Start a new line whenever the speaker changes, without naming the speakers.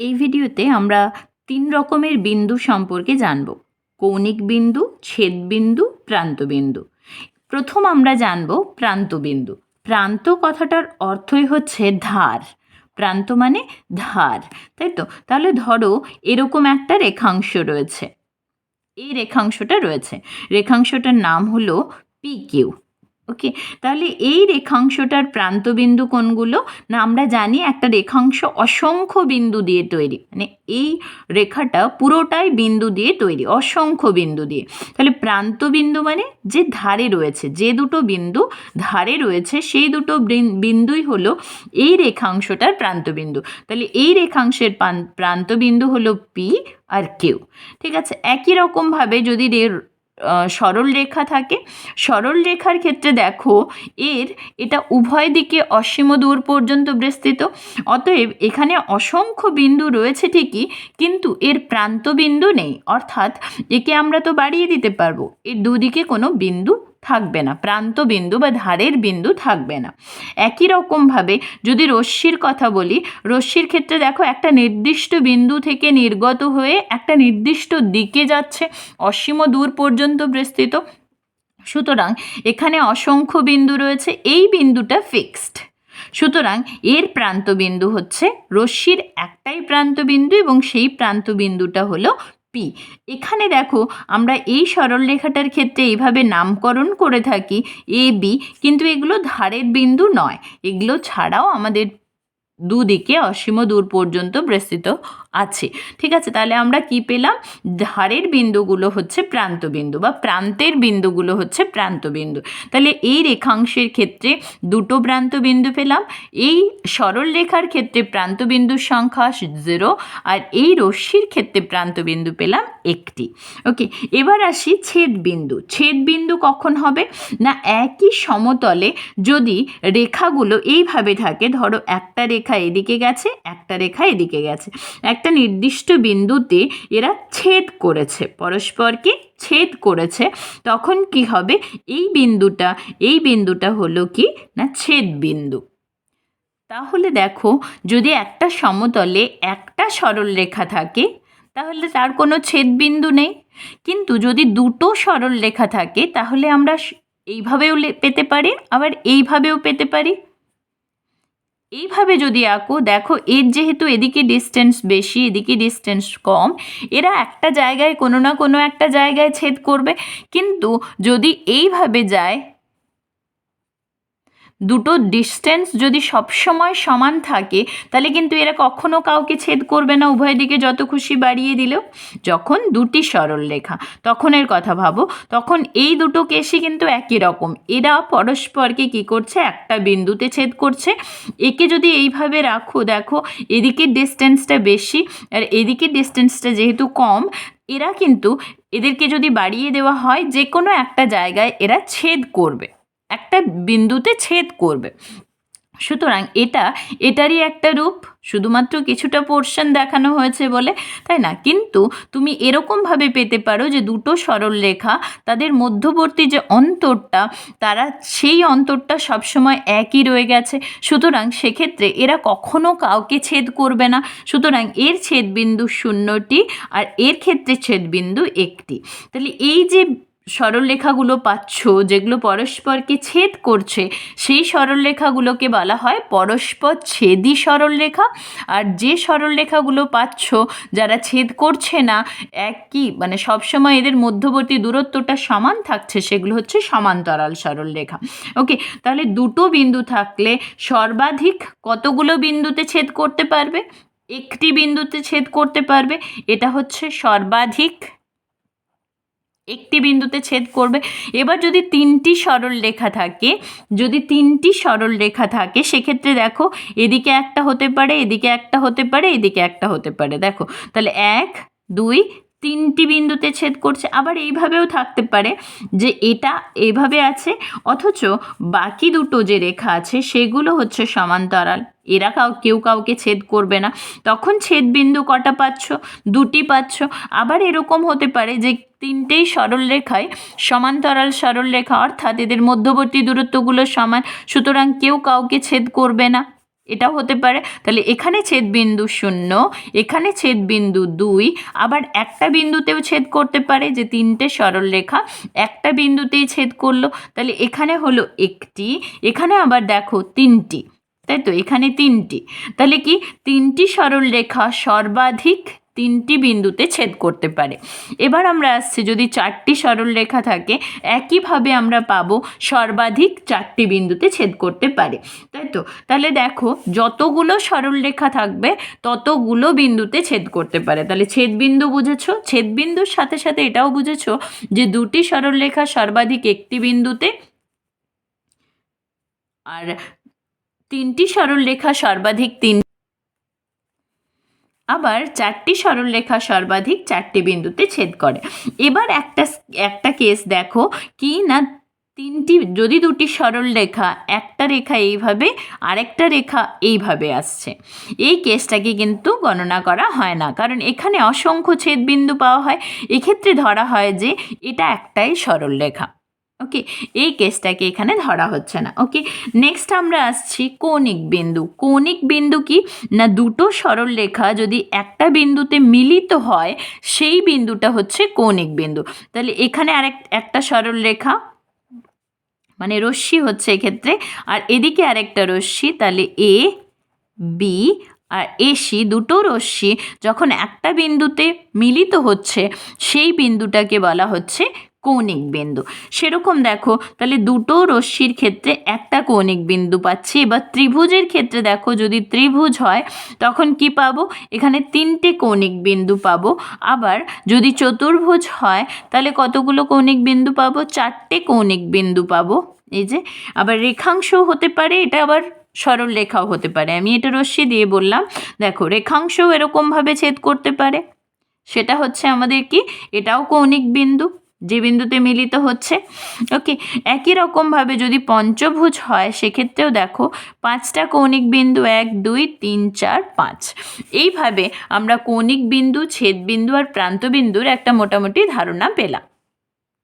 এই ভিডিওতে আমরা তিন রকমের বিন্দু সম্পর্কে জানব। কৌণিক বিন্দু ছেদবিন্দু প্রান্তবিন্দু প্রথম আমরা জানব প্রান্তবিন্দু প্রান্ত কথাটার অর্থই হচ্ছে ধার। প্রান্ত মানে ধার, তাই তো? তাহলে ধরো এরকম একটা রেখাংশ রয়েছে। এই রেখাংশটা রয়েছে। রেখাংশটার নাম হলো পি কিউ ওকে? তাহলে এই রেখাংশটার প্রান্তবিন্দু কোনগুলো? না, আমরা জানি একটা রেখাংশ অসংখ্য বিন্দু দিয়ে তৈরি। মানে এই রেখাটা পুরোটাই বিন্দু দিয়ে তৈরি, অসংখ্য বিন্দু দিয়ে। তাহলে প্রান্তবিন্দু মানে যে ধারে রয়েছে, যে দুটো বিন্দু ধারে রয়েছে, সেই দুটো বৃন- বিন্দুই হলো এই রেখাংশটার প্রান্তবিন্দু। তাহলে এই রেখাংশের প্রান্তবিন্দু হলো পি আর কিউ। ঠিক আছে? একই রকমভাবে যদি সরল রেখা থাকে। সরল রেখার ক্ষেত্রে দেখো, এর এটা উভয় দিকে অসীম দূর পর্যন্ত বিস্তৃত। অতএব এখানে অসংখ্য বিন্দু রয়েছে ঠিকই, কিন্তু এর প্রান্ত বিন্দু নেই। অর্থাৎ একে আমরা তো বাড়িয়ে দিতে পারব। এর দুদিকে কোনো বিন্দু থাকবে না, প্রান্ত বিন্দু বা ধারের বিন্দু থাকবে না। একই রকমভাবে যদি রশ্মির কথা বলি, রশ্মির ক্ষেত্রে দেখো একটা নির্দিষ্ট বিন্দু থেকে নির্গত হয়ে একটা নির্দিষ্ট দিকে যাচ্ছে, অসীম দূর পর্যন্ত বিস্তৃত। সুতরাং এখানে অসংখ্য বিন্দু রয়েছে, এই বিন্দুটা ফিক্সড সুতরাং এর প্রান্তবিন্দু হচ্ছে রশ্মির একটাই প্রান্তবিন্দু এবং সেই প্রান্তবিন্দুটা হলো পি এখানে দেখো, আমরা এই সরল রেখাটার ক্ষেত্রে এইভাবে নামকরণ করে থাকি এ বি কিন্তু এগুলো ধারের বিন্দু নয়। এগুলো ছাড়াও আমাদের দুদিকে অসীম দূর পর্যন্ত বিস্তৃত আছে। ঠিক আছে? তাহলে আমরা কি পেলাম? ধারের বিন্দুগুলো হচ্ছে প্রান্তবিন্দু বা প্রান্তের বিন্দুগুলো হচ্ছে প্রান্তবিন্দু তাহলে এই রেখাংশের ক্ষেত্রে দুটো প্রান্তবিন্দু পেলাম। এই সরল রেখার ক্ষেত্রে প্রান্তবিন্দুর সংখ্যা জিরো আর এই রশ্মির ক্ষেত্রে প্রান্তবিন্দু পেলাম একটি। ওকে এবার আসি ছেদবিন্দু ছেদবিন্দু কখন হবে? না, একই সমতলে যদি রেখাগুলো এইভাবে থাকে, ধরো একটা রেখা এদিকে গেছে, একটা রেখা এদিকে গেছে। একটা নির্দিষ্ট বিন্দুতে এরা ছেদ করেছে, পরস্পরকে ছেদ করেছে। তখন কি হবে? এই বিন্দুটা এই বিন্দুটা হলো কি? না, ছেদ বিন্দু। তাহলে দেখো, যদি একটা সমতলে একটা সরল রেখা থাকে, তাহলে তার কোনো ছেদবিন্দু নেই। কিন্তু যদি দুটো সরল রেখা থাকে, তাহলে আমরা এইভাবেও পেতে পারি, আবার এইভাবেও পেতে পারি। এইভাবে যদি আঁকো, দেখো এর যেহেতু এদিকে ডিস্টেন্স বেশি, এদিকে ডিস্টেন্স কম, এরা একটা জায়গায় কোনো না কোনো একটা জায়গায় ছেদ করবে। কিন্তু যদি এইভাবে যায় দুটো ডিস্টেন্স যদি সবসময় সমান থাকে, তাহলে কিন্তু এরা কখনো কাউকে ছেদ করবে না। উভয় দিকে যত খুশি বাড়িয়ে দিলেও যখন দুটি সরল রেখা তখনের কথা ভাবো, তখন এই দুটো কেসই কিন্তু একই রকম। এরা পরস্পরকে কি করছে? একটা বিন্দুতে ছেদ করছে। একে যদি এইভাবে রাখো, দেখো এদিকের ডিস্টেন্সটা বেশি আর এদিকের ডিস্টেন্সটা যেহেতু কম, এরা কিন্তু এদেরকে যদি বাড়িয়ে দেওয়া হয় যে কোনো একটা জায়গায় এরা ছেদ করবে। একটা বিন্দুতে ছেদ করবে। সুতরাং এটা, এটারই একটা রূপ, শুধুমাত্র কিছুটা পোর্শন দেখানো হয়েছে বলে, তাই না? কিন্তু তুমি এরকমভাবে পেতে পারো যে দুটো সরল রেখা, তাদের মধ্যবর্তী যে অন্তরটা, তারা সেই অন্তরটা সবসময় একই রয়ে গেছে। সুতরাং সেক্ষেত্রে এরা কখনো কাউকে ছেদ করবে না। সুতরাং এর ছেদবিন্দু শূন্যটি আর এর ক্ষেত্রে ছেদবিন্দু একটি। তাহলে এই যে সরলরেখাগুলো পাচ্ছ, যেগুলো পরস্পরকে ছেদ করছে, সেই সরলরেখাগুলোকে বলা হয় পরস্পর ছেদি সরলরেখা। আর যে সরলরেখাগুলো পাচ্ছ, যারা ছেদ করছে না, একই মানে সবসময় এদের মধ্যবর্তী দূরত্বটা সমান থাকছে, সেগুলো হচ্ছে সমান্তরাল সরলরেখা। ওকে, তাহলে দুটো বিন্দু থাকলে সর্বাধিক কতগুলো বিন্দুতে ছেদ করতে পারবে? একটি বিন্দুতে ছেদ করতে পারবে, এটা হচ্ছে সর্বাধিক একটি বিন্দুতে ছেদ করবে। এবার যদি তিনটি সরল রেখা থাকে, যদি তিনটি সরল রেখা থাকে, সেক্ষেত্রে দেখো এদিকে একটা হতে পারে, এদিকে একটা হতে পারে, এদিকে একটা হতে পারে। দেখো, তাহলে এক, দুই তিনটি বিন্দুতে ছেদ করছে, আবার এইভাবেও থাকতে পারে যে এটা এভাবে আছে, অথচ বাকি দুটো যে রেখা আছে সেগুলো হচ্ছে সমান্তরাল। এরা কাউ, কেউ কাউকে ছেদ করবে না। তখন ছেদ বিন্দু কটা পাচ্ছ? দুটি পাচ্ছ। আবার এরকম হতে পারে যে তিনটেই সরল রেখায় সমান্তরাল সরল রেখা, অর্থাৎ এদের মধ্যবর্তী দূরত্বগুলো সমান, সুতরাং কেউ কাউকে ছেদ করবে না। এটাও হতে পারে। তাহলে এখানে ছেদ বিন্দু শূন্য, এখানে ছেদ বিন্দু দুই, আবার একটা বিন্দুতেও ছেদ করতে পারে যে তিনটে সরল রেখা, একটা বিন্দুতেই ছেদ করল। তাহলে এখানে হলো একটি, এখানে আবার দেখো তিনটি, তাই তো? এখানে তিনটি। তাহলে কি? তিনটি সরল রেখা সর্বাধিক তিনটি বিন্দুতে ছেদ করতে পারে। এবার আমরা আসছি, যদি চারটি সরল রেখা থাকে, একইভাবে আমরা পাবো সর্বাধিক চারটি বিন্দুতে ছেদ করতে পারে। তাই তো? তাহলে দেখো, যতগুলো সরল রেখা থাকবে, ততগুলো বিন্দুতে ছেদ করতে পারে। তাহলে ছেদ বিন্দু বুঝেছ? ছেদ বিন্দুর সাথে সাথে এটাও বুঝেছ যে দুটি সরল রেখা সর্বাধিক একটি বিন্দুতে আর তিনটি সরল রেখা সর্বাধিক তিন আবার চারটি সরলরেখা সর্বাধিক চারটি বিন্দুতে ছেদ করে। এবার একটা একটা কেস দেখো কি না তিনটি, যদি দুটি সরল রেখা একটা রেখা এইভাবে, আরেকটা রেখা এইভাবে আসছে। এই কেসটাকে কিন্তু গণনা করা হয় না। কারণ এখানে অসংখ্য ছেদ বিন্দু পাওয়া হয়। এক্ষেত্রে ধরা হয় যে এটা একটাই সরল রেখা ওকে? এই কেসটাকে এখানে ধরা হচ্ছে না, ওকে? নেক্সট আমরা আসছি কৌণিক বিন্দু। কৌণিক বিন্দু কি? না, দুটো সরল রেখা যদি একটা বিন্দুতে মিলিত হয়, সেই বিন্দুটা হচ্ছে কৌণিক বিন্দু। তাহলে এখানে আরেক, একটা সরল রেখা মানে রশ্মি হচ্ছে এক্ষেত্রে, আর এদিকে আরেকটা রশ্মি, তাহলে এ, বি, আর এসি দুটো রশ্মি যখন একটা বিন্দুতে মিলিত হচ্ছে, সেই বিন্দুটাকে বলা হচ্ছে কৌণিক বিন্দু। সেরকম দেখো, তাহলে দুটো রশ্মির ক্ষেত্রে একটা কৌণিক বিন্দু পাচ্ছি। এবার ত্রিভুজের ক্ষেত্রে দেখো, যদি ত্রিভুজ হয়, তখন কি পাবো? এখানে তিনটে কৌণিক বিন্দু পাবো। আবার যদি চতুর্ভুজ হয়, তাহলে কতগুলো কৌণিক বিন্দু পাবো? চারটে কৌণিক বিন্দু পাবো। এই যে, আবার রেখাংশও হতে পারে, এটা আবার সরল রেখাও হতে পারে। আমি এটা রশ্মি দিয়ে বললাম। দেখো, রেখাংশও এরকমভাবে ছেদ করতে পারে। সেটা হচ্ছে আমাদের কি? এটাও কৌণিক বিন্দু। যে বিন্দুতে মিলিত হচ্ছে। ওকে একই রকমভাবে যদি পঞ্চভুজ হয়, সেক্ষেত্রেও দেখো পাঁচটা কৌণিক বিন্দু এক, দুই, তিন, চার, পাঁচ। এইভাবে আমরা কৌণিক বিন্দু, ছেদ বিন্দু আর প্রান্ত বিন্দুর একটা মোটামুটি ধারণা পেলাম।